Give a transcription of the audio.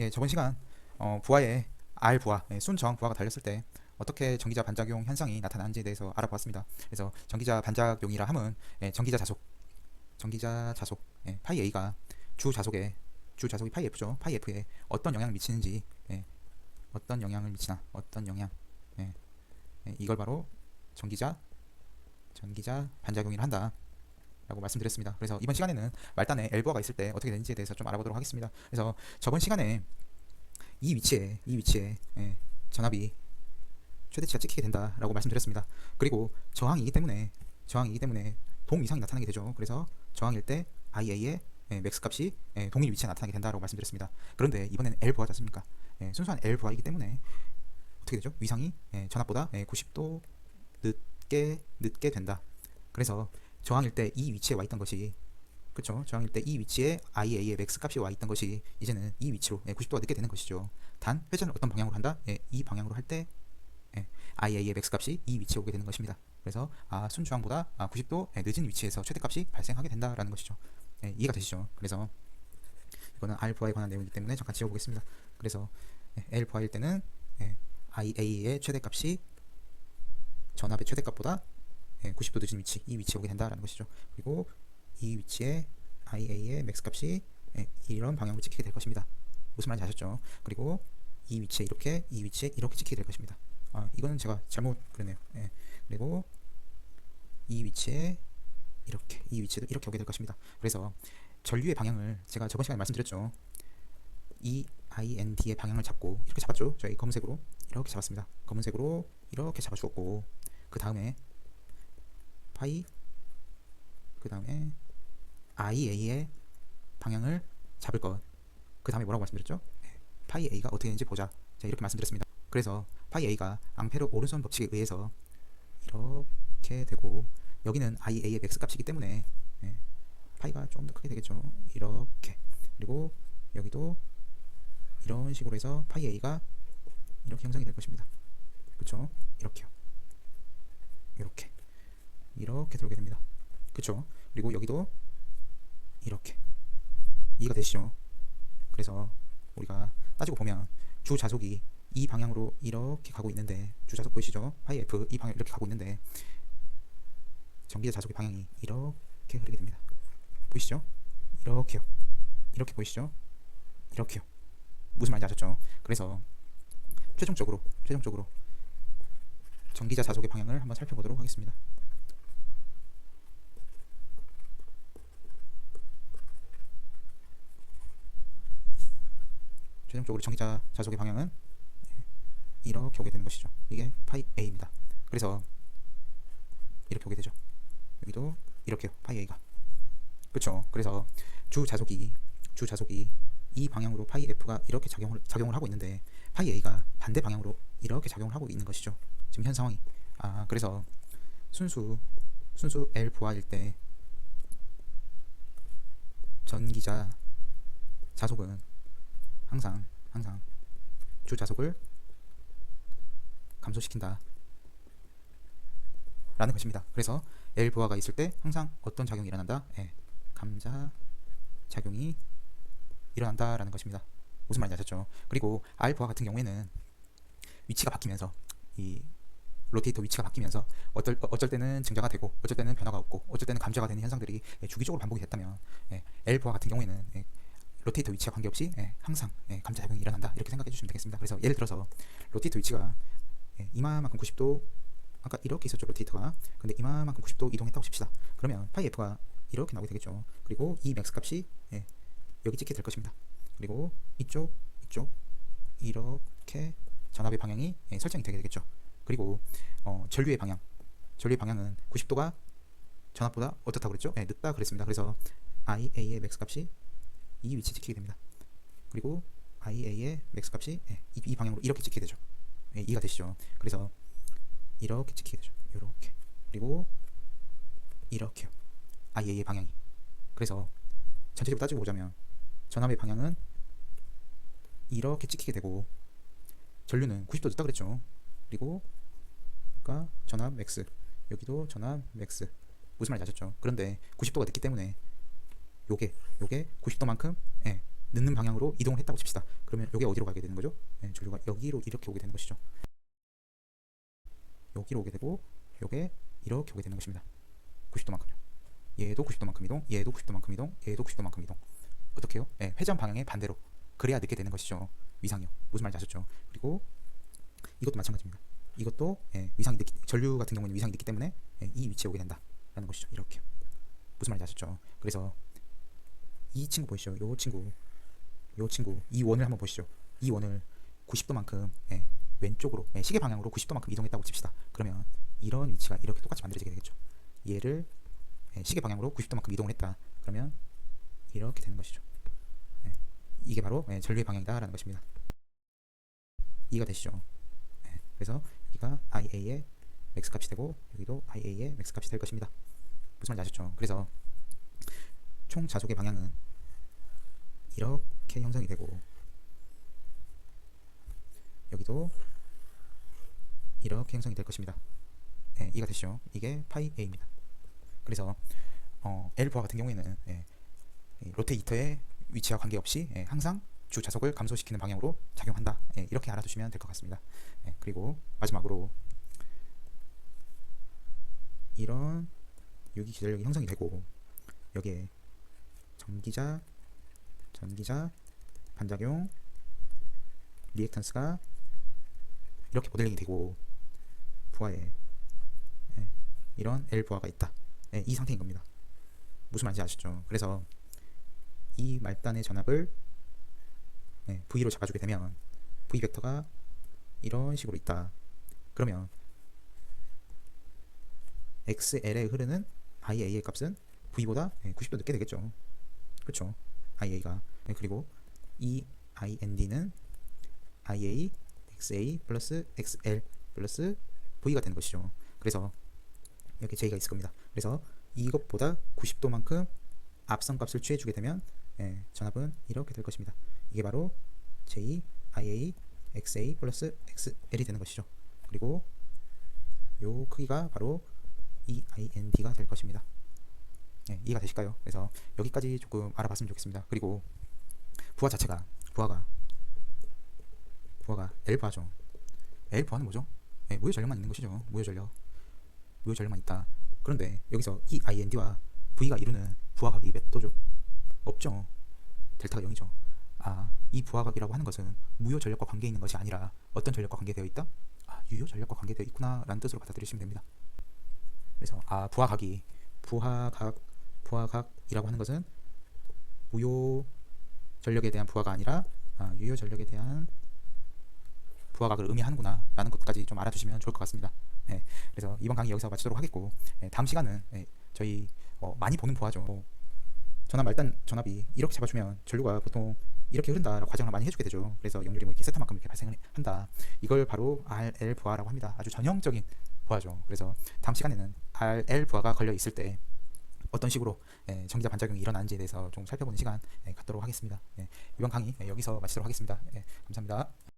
예, 저번 시간 어, 부하의 R 부하, 예, 순정 부하가 달렸을 때 어떻게 전기자 반작용 현상이 나타나는지에 대해서 알아보았습니다. 그래서 전기자 반작용이라 함은 예, 전기자 자속, 전기자 자속, 예, 파이 A가 주 자속에 주 자속이 파이 F죠. 파이 F에 어떤 영향을 미치는지, 예, 어떤 영향을 미치나, 어떤 영향, 예, 예, 이걸 바로 전기자 전기자 반작용이라 한다. 라고 말씀드렸습니다. 그래서 이번 시간에는 말단에 엘보아가 있을 때 어떻게 되는지에 대해서 좀 알아보도록 하겠습니다. 그래서 저번 시간에 이 위치에 이 위치에 예, 전압이 최대치가 찍히게 된다라고 말씀드렸습니다. 그리고 저항이기 때문에 저항이기 때문에 동 이상이 나타나게 되죠. 그래서 저항일 때 IA의 예, 맥스 값이 예, 동일 위치에 나타나게 된다라고 말씀드렸습니다. 그런데 이번에는 L 부하지 않습니까? 예, 순수한 L 부하이기 때문에 어떻게 되죠? 위상이 예, 전압보다 예, 90도 늦게 늦게 된다. 그래서 저항일 때 이 위치에 와 있던 것이 그렇죠. 저항일 때 이 위치에 IA의 맥스 값이 와 있던 것이 이제는 이 위치로 예, 90도가 늦게 되는 것이죠. 단 회전을 어떤 방향으로 한다? 예, 이 방향으로 할때 예, IA의 맥스 값이 이 위치에 오게 되는 것입니다. 그래서 아, 순저항보다 아, 90도 예, 늦은 위치에서 최대값이 발생하게 된다라는 것이죠. 예, 이해가 되시죠? 그래서 이거는 부하에 관한 내용이기 때문에 잠깐 지워보겠습니다. 그래서 예, L 부하일 때는 예, IA의 최대값이 전압의 최대값보다 예, 90도 늦은 위치 이 위치에 오게 된다라는 것이죠. 그리고 이 위치에 IA의 맥스 값이 예, 이런 방향으로 찍히게 될 것입니다. 무슨 말인지 아셨죠? 그리고 이 위치에 이렇게 이 위치에 이렇게 찍히게 될 것입니다. 아 이거는 제가 잘못 그랬네요. 예, 그리고 이 위치에 이렇게 이 위치에도 이렇게 오게 될 것입니다. 그래서 전류의 방향을 제가 저번 시간에 말씀드렸죠. 이 IND의 방향을 잡고 이렇게 잡았죠. 저희 검은색으로 이렇게 잡았습니다. 검은색으로 이렇게 잡아주었고 그 다음에 파이 그 다음에 IA의 방향을 잡을 것. 그 다음에 뭐라고 말씀드렸죠? 네, 파이 A가 어떻게 되는지 보자. 자 이렇게 말씀드렸습니다. 그래서 파이 A가 앙페르 오른손 법칙에 의해서 이렇게 되고 여기는 IA의 맥스 값이기 때문에 네, 파이가 좀 더 크게 되겠죠. 이렇게 그리고 여기도 이런 식으로 해서 파이 A가 이렇게 형성이 될 것입니다. 그렇죠? 이렇게요. 이렇게 이렇게 돌게 됩니다. 그쵸? 그리고 여기도 이렇게 이해가 되시죠? 그래서 우리가 따지고 보면 주 자속이 이 방향으로 이렇게 가고 있는데 주 자속 보이시죠? 파이 F 이 방향 이렇게 가고 있는데 전기자 자속의 방향이 이렇게 흐르게 됩니다. 보이시죠? 이렇게요. 이렇게 보이시죠? 이렇게요. 무슨 말인지 아셨죠? 그래서 최종적으로 최종적으로 전기자 자속의 방향을 한번 살펴보도록 하겠습니다. 최종적으로 전기자 자속의 방향은 이렇게 오게 되는 것이죠. 이게 파이 A입니다. 그래서 이렇게 오게 되죠. 여기도 이렇게요. 파이 A가. 그렇죠. 그래서 주 자속이 주 자속이 이 방향으로 파이 F가 이렇게 작용을 작용을 하고 있는데 파이 A가 반대 방향으로 이렇게 작용을 하고 있는 것이죠. 지금 현 상황이. 아, 그래서 순수 순수 L 부하일 때 전기자 자속은 항상 항상 주 자속을 감소시킨다 라는 것입니다. 그래서 L 부하가 있을 때 항상 어떤 작용이 일어난다? 예, 감자 작용이 일어난다라는 것입니다. 무슨 말인지 아셨죠? 그리고 R 부하 같은 경우에는 위치가 바뀌면서 이 로테이터 위치가 바뀌면서 어떨 어쩔 때는 증자가 되고 어쩔 때는 변화가 없고 어쩔 때는 감자가 되는 현상들이 예, 주기적으로 반복이 됐다면 예, L 부하 같은 경우에는 예, 로테이터 위치와 관계없이 예, 항상 예, 감자 작용이 일어난다 이렇게 생각해 주시면 되겠습니다. 그래서 예를 들어서 로테이터 위치가 예, 이마만큼 90도 아까 이렇게 있었죠 로테이터가 근데 이마만큼 90도 이동했다고 칩시다. 그러면 파이 F가 이렇게 나오게 되겠죠. 그리고 이 맥스 값이 예, 여기 찍게 될 것입니다. 그리고 이쪽 이쪽 이렇게 전압의 방향이 예, 설정이 되게 되겠죠. 그리고 어, 전류의 방향 전류의 방향은 90도가 전압보다 어떻다고 그랬죠? 예, 늦다 그랬습니다. 그래서 IA의 맥스 값이 이 위치에 찍히게 됩니다. 그리고 IA의 맥스 값이 예, 이, 이 방향으로 이렇게 찍히게 되죠. 예, 이해가 되시죠? 그래서 이렇게 찍히게 되죠. 이렇게 그리고 이렇게요. IA의 방향이 그래서 전체적으로 따지고 보자면 전압의 방향은 이렇게 찍히게 되고 전류는 90도 늦다 그랬죠. 그리고 아까 전압 맥스 여기도 전압 맥스 무슨 말인지 아셨죠? 그런데 90도가 늦기 때문에 요게 요게 90도만큼 예, 넣는 방향으로 이동을 했다고 칩시다. 그러면 이게 어디로 가게 되는 거죠? 예, 전류가 여기로 이렇게 오게 되는 것이죠. 여기로 오게 되고 요게 이렇게 오게 되는 것입니다. 90도만큼요. 얘도 90도만큼 이동, 얘도 90도만큼 이동, 얘도 90도만큼 이동. 어떻게요? 예, 회전 방향의 반대로. 그래야 늦게 되는 것이죠. 위상이요. 무슨 말인지 아셨죠? 그리고 이것도 마찬가지입니다. 이것도 예, 위상이 늦기, 전류 같은 경우는 위상이 늦기 때문에 예, 이 위치에 오게 된다라는 것이죠. 이렇게. 무슨 말인지 아셨죠? 그래서 이 친구 보이시죠? 요 친구, 요 친구, 이 원을 한번 보시죠. 이 원을 90도만큼 예, 왼쪽으로 예, 시계 방향으로 90도만큼 이동했다고 칩시다. 그러면 이런 위치가 이렇게 똑같이 만들어지게 되겠죠. 얘를 예, 시계 방향으로 90도만큼 이동을 했다. 그러면 이렇게 되는 것이죠. 예, 이게 바로 예, 전류의 방향이다라는 것입니다. 이해가 되시죠? 예, 그래서 여기가 IA의 맥스 값이 되고 여기도 IA의 맥스 값이 될 것입니다. 무슨 말인지 아셨죠? 그래서 총 자속의 방향은 이렇게 형성이 되고 여기도 이렇게 형성이 될 것입니다. 예, 이해가 되시죠? 이게 파이 A입니다. 그래서 어, L 부하 같은 경우에는 예, 이 로테이터의 위치와 관계없이 예, 항상 주 자속을 감소시키는 방향으로 작용한다. 예, 이렇게 알아두시면 될 것 같습니다. 예, 그리고 마지막으로 이런 유기 기전력이 형성이 되고 여기에 전기자, 전기자, 반작용, 리액턴스가 이렇게 모델링이 되고 부하에 예, 이런 L 부하가 있다. 예, 이 상태인 겁니다. 무슨 말인지 아시죠? 그래서 이 말단의 전압을 예, V로 잡아주게 되면 V 벡터가 이런 식으로 있다. 그러면 XL에 흐르는 IA의 값은 V보다 예, 90도 늦게 되겠죠. 그렇죠. IA가 예, 그리고 이 IND는 IA XA 플러스 XL 플러스 V가 되는 것이죠. 그래서 이렇게 J가 있을 겁니다. 그래서 이것보다 90도만큼 앞선 값을 취해주게 되면 예, 전압은 이렇게 될 것입니다. 이게 바로 J, IA, XA 플러스 XL이 되는 것이죠. 그리고 요 크기가 바로 이 IND가 될 것입니다. 예, 이해가 되실까요? 그래서 여기까지 조금 알아봤으면 좋겠습니다. 그리고 부하 자체가 부하가 부하가 L 부하죠. L 부하는 뭐죠? 예, 무효 전력만 있는 것이죠. 무효 전력. 무효 전력만 있다. 그런데 여기서 이 IND와 V가 이루는 부하각이 몇 도죠? 없죠. 델타가 0이죠. 아, 이 부하각이라고 하는 것은 무효 전력과 관계 있는 것이 아니라 어떤 전력과 관계되어 있다? 아, 유효 전력과 관계되어 있구나 라는 뜻으로 받아들이시면 됩니다. 그래서 아, 부하각이 부하각 부하각이라고 하는 것은 무효 전력에 대한 부하가 아니라 아, 유효 전력에 대한 부하각을 의미하는구나 라는 것까지 좀 알아두시면 좋을 것 같습니다. 네, 그래서 이번 강의 여기서 마치도록 하겠고 네, 다음 시간은 네, 저희 어, 많이 보는 부하죠. 어, 전압 말단 전압이 이렇게 잡아주면 전류가 보통 이렇게 흐른다 과정을 많이 해주게 되죠. 그래서 연결이 뭐 이렇게 세타만큼 이렇게 발생을 한다. 이걸 바로 RL 부하라고 합니다. 아주 전형적인 부하죠. 그래서 다음 시간에는 RL 부하가 걸려 있을 때 어떤 식으로 예, 전기자 반작용이 일어나는지에 대해서 좀 살펴보는 시간 예, 갖도록 하겠습니다. 예, 이번 강의 예, 여기서 마치도록 하겠습니다. 예, 감사합니다.